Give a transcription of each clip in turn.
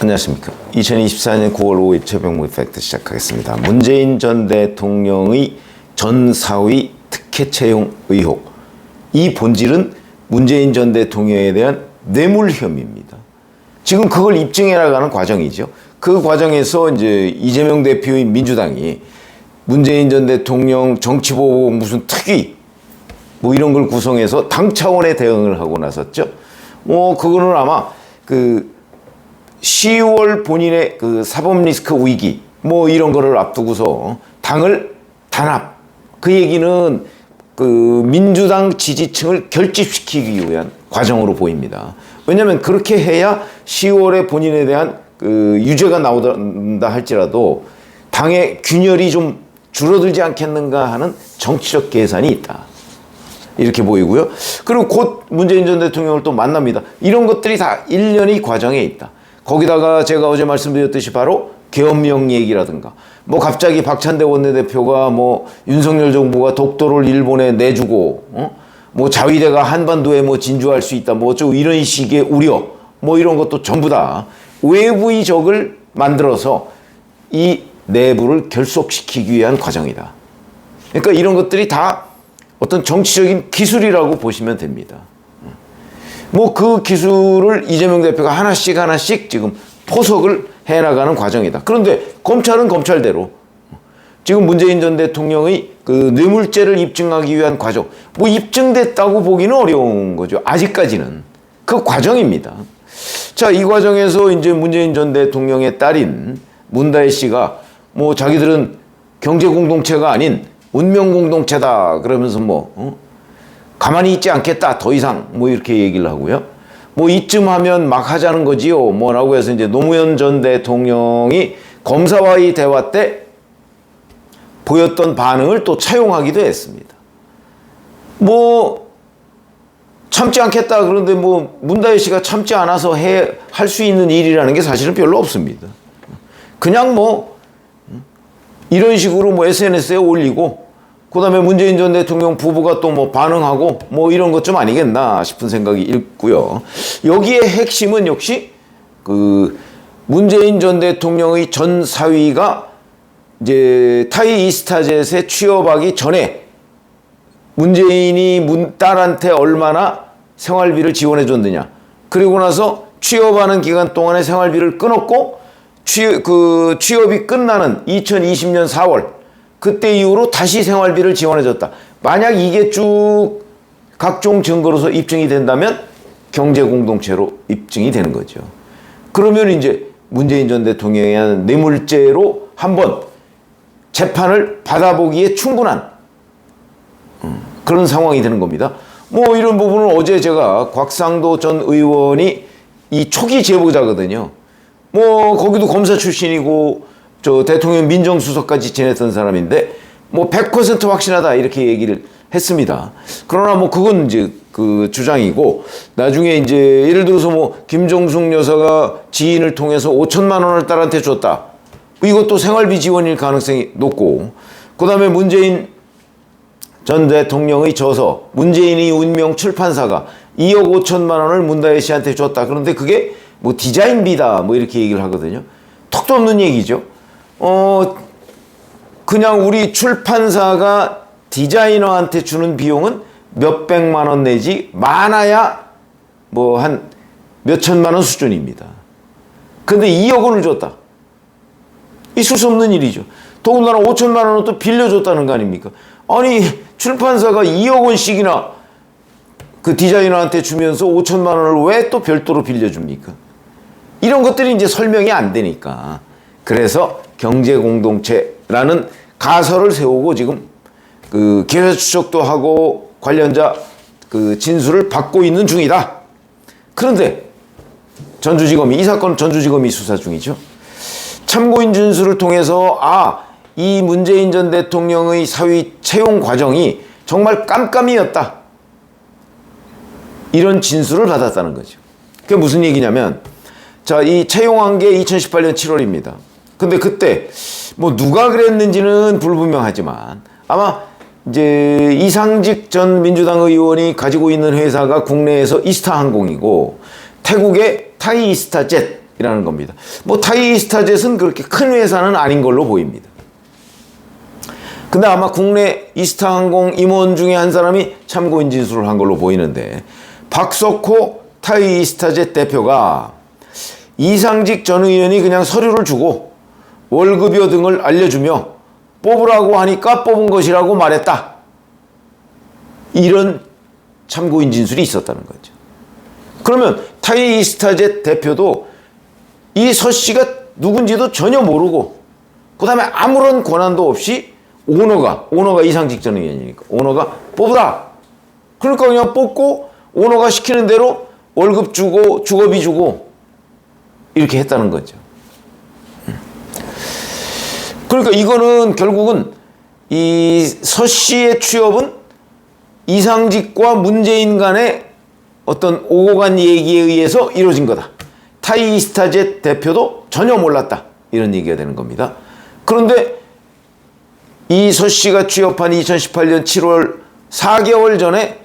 안녕하십니까. 2024년 9월 5일 최병무 팩트 시작하겠습니다. 문재인 전 대통령의 전 사위 특혜 채용 의혹. 이 본질은 문재인 전 대통령에 대한 뇌물 혐의입니다. 지금 그걸 입증해 나가는 과정이죠. 그 과정에서 이제 이재명 대표인 민주당이 문재인 전 대통령 정치보복 무슨 특위 뭐 이런 걸 구성해서 당 차원의 대응을 하고 나섰죠. 뭐 그거는 아마 그 10월 본인의 그 사법 리스크 위기 뭐 이런 거를 앞두고서 당을 단합 그 얘기는 그 민주당 지지층을 결집시키기 위한 과정으로 보입니다. 왜냐하면 그렇게 해야 10월에 본인에 대한 그 유죄가 나오다 할지라도 당의 균열이 좀 줄어들지 않겠는가 하는 정치적 계산이 있다. 이렇게 보이고요. 그리고 곧 문재인 전 대통령을 또 만납니다. 이런 것들이 다 일련의 과정에 있다. 거기다가 제가 어제 말씀드렸듯이 바로 계엄령 얘기라든가 뭐 갑자기 박찬대 원내대표가 뭐 윤석열 정부가 독도를 일본에 내주고 어? 뭐 자위대가 한반도에 뭐 진주할 수 있다 뭐 어쩌고 이런 식의 우려 뭐 이런 것도 전부 다 외부의 적을 만들어서 이 내부를 결속시키기 위한 과정이다. 그러니까 이런 것들이 다 어떤 정치적인 기술이라고 보시면 됩니다. 뭐 그 기술을 이재명 대표가 하나씩 하나씩 지금 포석을 해나가는 과정이다. 그런데 검찰은 검찰대로 지금 문재인 전 대통령의 그 뇌물죄를 입증하기 위한 과정, 뭐 입증됐다고 보기는 어려운 거죠. 아직까지는 그 과정입니다. 자, 이 과정에서 이제 문재인 전 대통령의 딸인 문다혜 씨가 뭐 자기들은 경제 공동체가 아닌 운명 공동체다 그러면서 뭐 어? 가만히 있지 않겠다 더 이상 뭐 이렇게 얘기를 하고요. 뭐 이쯤 하면 막 하자는 거지요. 뭐라고 해서 이제 노무현 전 대통령이 검사와의 대화 때 보였던 반응을 또 차용하기도 했습니다. 뭐 참지 않겠다 그런데 뭐 문다혜 씨가 참지 않아서 해 할 수 있는 일이라는 게 사실은 별로 없습니다. 그냥 뭐 이런 식으로 뭐 SNS에 올리고 그 다음에 문재인 전 대통령 부부가 또 뭐 반응하고 뭐 이런 것 좀 아니겠나 싶은 생각이 있고요. 여기에 핵심은 역시 그 문재인 전 대통령의 전 사위가 이제 타이 이스타젯에 취업하기 전에 문재인이 문 딸한테 얼마나 생활비를 지원해 줬느냐. 그리고 나서 취업하는 기간 동안에 생활비를 끊었고 취, 그 취업이 끝나는 2020년 4월 그때 이후로 다시 생활비를 지원해 줬다. 만약 이게 쭉 각종 증거로서 입증이 된다면 경제 공동체로 입증이 되는 거죠. 그러면 이제 문재인 전 대통령에 의한 뇌물죄로 한번 재판을 받아보기에 충분한 음, 그런 상황이 되는 겁니다. 뭐 이런 부분은 어제 제가 곽상도 전 의원이 이 초기 제보자거든요. 뭐 거기도 검사 출신이고 저 대통령 민정수석까지 지냈던 사람인데 뭐 100% 확신하다 이렇게 얘기를 했습니다. 그러나 뭐 그건 이제 그 주장이고 나중에 이제 예를 들어서 뭐 김정숙 여사가 지인을 통해서 5천만 원을 딸한테 줬다. 이것도 생활비 지원일 가능성이 높고 그다음에 문재인 전 대통령의 저서 문재인이 운명 출판사가 2억 5천만 원을 문다혜 씨한테 줬다. 그런데 그게 뭐 디자인비다 뭐 이렇게 얘기를 하거든요. 턱도 없는 얘기죠. 어 그냥 우리 출판사가 디자이너한테 주는 비용은 몇 백만 원 내지 많아야 뭐 한 몇 천만 원 수준입니다. 근데 2억 원을 줬다. 있을 수 없는 일이죠. 더군다나 5천만 원은 또 빌려줬다는 거 아닙니까? 아니 출판사가 2억 원씩이나 그 디자이너한테 주면서 5천만 원을 왜 또 별도로 빌려줍니까? 이런 것들이 이제 설명이 안 되니까. 그래서 경제 공동체라는 가설을 세우고 지금 그 기획 추적도 하고 관련자 그 진술을 받고 있는 중이다. 그런데 전주지검이 이 사건 전주지검이 수사 중이죠. 참고인 진술을 통해서 아, 이 문재인 전 대통령의 사위 채용 과정이 정말 깜깜이었다. 이런 진술을 받았다는 거죠. 그게 무슨 얘기냐면 자, 이 채용한 게 2018년 7월입니다. 근데 그때 뭐 누가 그랬는지는 불분명하지만 아마 이제 이상직 전 민주당 의원이 가지고 있는 회사가 국내에서 이스타 항공이고 태국의 타이 이스타젯이라는 겁니다. 뭐 타이 이스타젯은 그렇게 큰 회사는 아닌 걸로 보입니다. 근데 아마 국내 이스타 항공 임원 중에 한 사람이 참고인 진술을 한 걸로 보이는데 박석호 타이 이스타젯 대표가 이상직 전 의원이 그냥 서류를 주고 월급여 등을 알려주며 뽑으라고 하니까 뽑은 것이라고 말했다. 이런 참고인 진술이 있었다는 거죠. 그러면 타이 이스타젯 대표도 이 서 씨가 누군지도 전혀 모르고 그 다음에 아무런 권한도 없이 오너가 오너가 이상직 전 의원이니까 오너가 뽑으라. 그러니까 그냥 뽑고 오너가 시키는 대로 월급 주고 주거비 주고 이렇게 했다는 거죠. 그러니까 이거는 결국은 이 서 씨의 취업은 이상직과 문재인 간의 어떤 오고 간 얘기에 의해서 이루어진 거다. 타이스타젯 대표도 전혀 몰랐다. 이런 얘기가 되는 겁니다. 그런데 이 서 씨가 취업한 2018년 7월 4개월 전에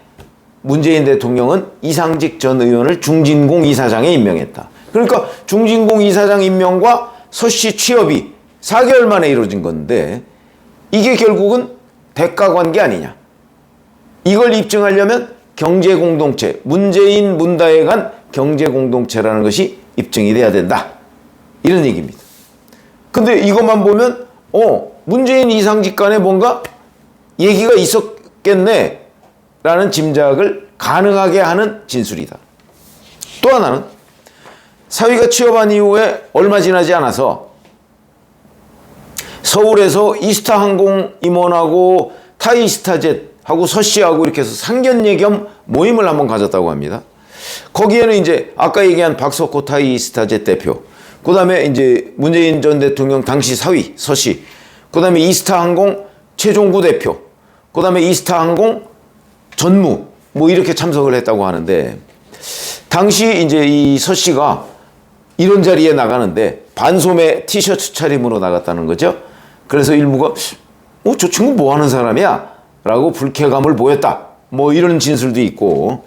문재인 대통령은 이상직 전 의원을 중진공 이사장에 임명했다. 그러니까 중진공 이사장 임명과 서 씨 취업이 4개월 만에 이루어진 건데 이게 결국은 대가 관계 아니냐. 이걸 입증하려면 경제 공동체, 문재인 문다에 간 경제 공동체라는 것이 입증이 돼야 된다. 이런 얘기입니다. 근데 이것만 보면 어, 문재인 이상직 간에 뭔가 얘기가 있었겠네. 라는 짐작을 가능하게 하는 진술이다. 또 하나는 사위가 취업한 이후에 얼마 지나지 않아서 서울에서 이스타 항공 임원하고 타이스타젯하고 서씨하고 이렇게 해서 상견례 겸 모임을 한번 가졌다고 합니다. 거기에는 이제 아까 얘기한 박석호 타이스타젯 대표, 그 다음에 이제 문재인 전 대통령 당시 사위 서씨, 그 다음에 이스타 항공 최종구 대표, 그 다음에 이스타 항공 전무, 뭐 이렇게 참석을 했다고 하는데, 당시 이제 이 서씨가 이런 자리에 나가는데 반소매 티셔츠 차림으로 나갔다는 거죠. 그래서 일부가 어, 저 친구 뭐 하는 사람이야? 라고 불쾌감을 보였다. 뭐 이런 진술도 있고.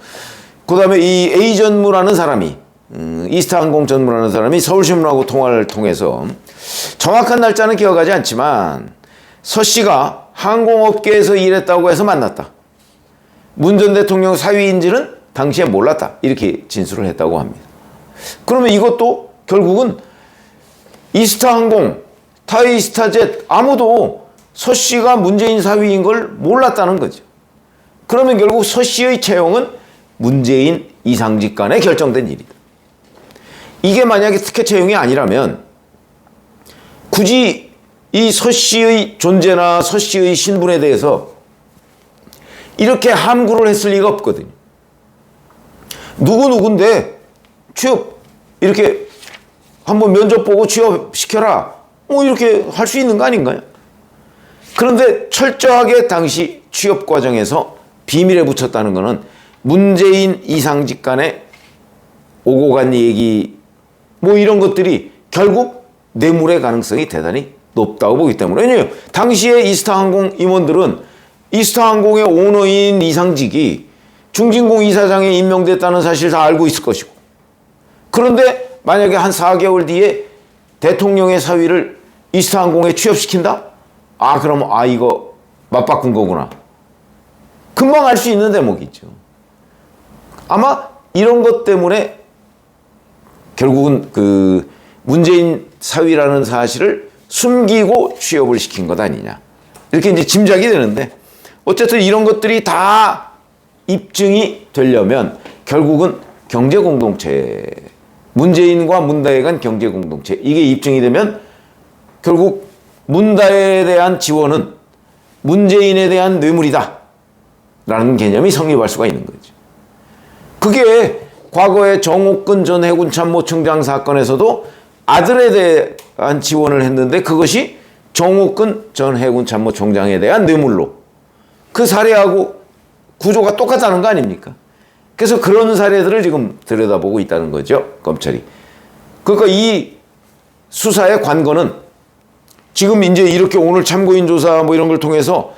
그 다음에 이 A 전무라는 사람이, 음, 이스타 항공 전무라는 사람이 서울신문하고 통화를 통해서 정확한 날짜는 기억하지 않지만 서 씨가 항공업계에서 일했다고 해서 만났다. 문 전 대통령 사위인지는 당시에 몰랐다. 이렇게 진술을 했다고 합니다. 그러면 이것도 결국은 이스타 항공, 타이스타젯 아무도 서 씨가 문재인 사위인 걸 몰랐다는 거죠. 그러면 결국 서 씨의 채용은 문재인 이상직 간에 결정된 일이다. 이게 만약에 특혜 채용이 아니라면 굳이 이 서 씨의 존재나 서 씨의 신분에 대해서 이렇게 함구를 했을 리가 없거든요. 누구누군데 취업 이렇게 한번 면접 보고 취업시켜라. 뭐 이렇게 할 수 있는 거 아닌가요? 그런데 철저하게 당시 취업 과정에서 비밀에 붙였다는 것은 문재인 이상직 간의 오고 간 얘기 뭐 이런 것들이 결국 뇌물의 가능성이 대단히 높다고 보기 때문에 왜냐하면 당시에 이스타항공 임원들은 이스타항공의 오너인 이상직이 중진공 이사장에 임명됐다는 사실 다 알고 있을 것이고 그런데 만약에 한 4개월 뒤에 대통령의 사위를 이스타항공에 취업시킨다? 아 그러면 아 이거 맞바꾼 거구나. 금방 알 수 있는 대목이죠. 아마 이런 것 때문에 결국은 그 문재인 사위라는 사실을 숨기고 취업을 시킨 것 아니냐. 이렇게 이제 짐작이 되는데 어쨌든 이런 것들이 다 입증이 되려면 결국은 경제 공동체 문재인과 문다에 간 경제 공동체 이게 입증이 되면 결국 문다에 대한 지원은 문재인에 대한 뇌물이다 라는 개념이 성립할 수가 있는 거죠. 그게 과거에 정옥근 전 해군 참모총장 사건에서도 아들에 대한 지원을 했는데 그것이 정옥근 전 해군 참모총장에 대한 뇌물로 그 사례하고 구조가 똑같다는 거 아닙니까? 그래서 그런 사례들을 지금 들여다보고 있다는 거죠, 검찰이. 그러니까 이 수사의 관건은 지금 이제 이렇게 오늘 참고인 조사 뭐 이런 걸 통해서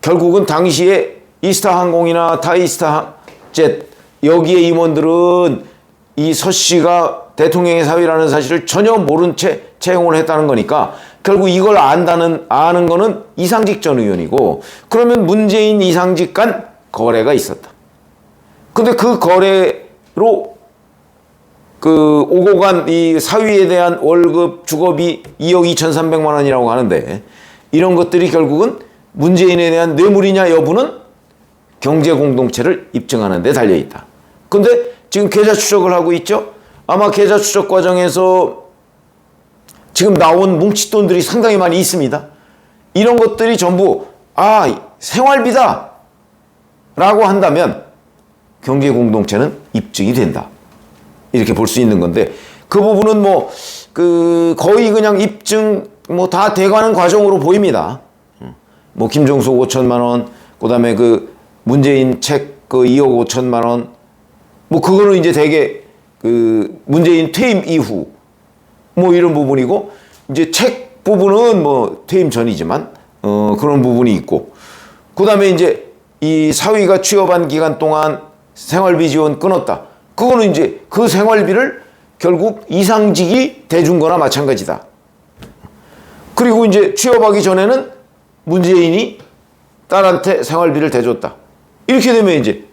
결국은 당시에 이스타 항공이나 타이스타 젯 여기에 임원들은 이 서 씨가 대통령의 사위라는 사실을 전혀 모른 채 채용을 했다는 거니까 결국 이걸 안다는 아는 거는 이상직 전 의원이고 그러면 문재인 이상직 간 거래가 있었다. 근데 그 거래로 그 오고 간 이 사위에 대한 월급 주급이 2억 2,300만 원이라고 하는데 이런 것들이 결국은 문재인에 대한 뇌물이냐 여부는 경제 공동체를 입증하는 데 달려 있다. 근데 지금 계좌 추적을 하고 있죠. 아마 계좌 추적 과정에서 지금 나온 뭉칫돈들이 상당히 많이 있습니다. 이런 것들이 전부 아 생활비다 라고 한다면 경제 공동체는 입증이 된다. 이렇게 볼 수 있는 건데 그 부분은 뭐 그 거의 그냥 입증 뭐 다 돼가는 과정으로 보입니다. 뭐 김종숙 5천만 원, 그다음에 그 문재인 책 그 2억 5천만 원, 뭐 그거는 이제 되게 그 문재인 퇴임 이후 뭐 이런 부분이고 이제 책 부분은 뭐 퇴임 전이지만 어 그런 부분이 있고 그다음에 이제 이 사위가 취업한 기간 동안 생활비 지원 끊었다. 그거는 이제 그 생활비를 결국 이상직이 대준 거나 마찬가지다. 그리고 이제 취업하기 전에는 문재인이 딸한테 생활비를 대줬다. 이렇게 되면 이제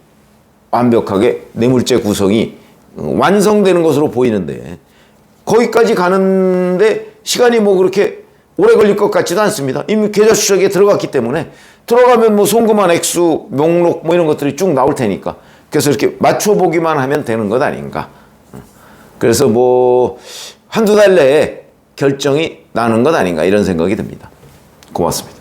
완벽하게 뇌물죄 구성이 어, 완성되는 것으로 보이는데 거기까지 가는데 시간이 뭐 그렇게 오래 걸릴 것 같지도 않습니다. 이미 계좌 추적에 들어갔기 때문에 들어가면 뭐 송금한 액수, 목록 뭐 이런 것들이 쭉 나올 테니까 그래서 이렇게 맞춰보기만 하면 되는 것 아닌가. 그래서 뭐 한두 달 내에 결정이 나는 것 아닌가 이런 생각이 듭니다. 고맙습니다.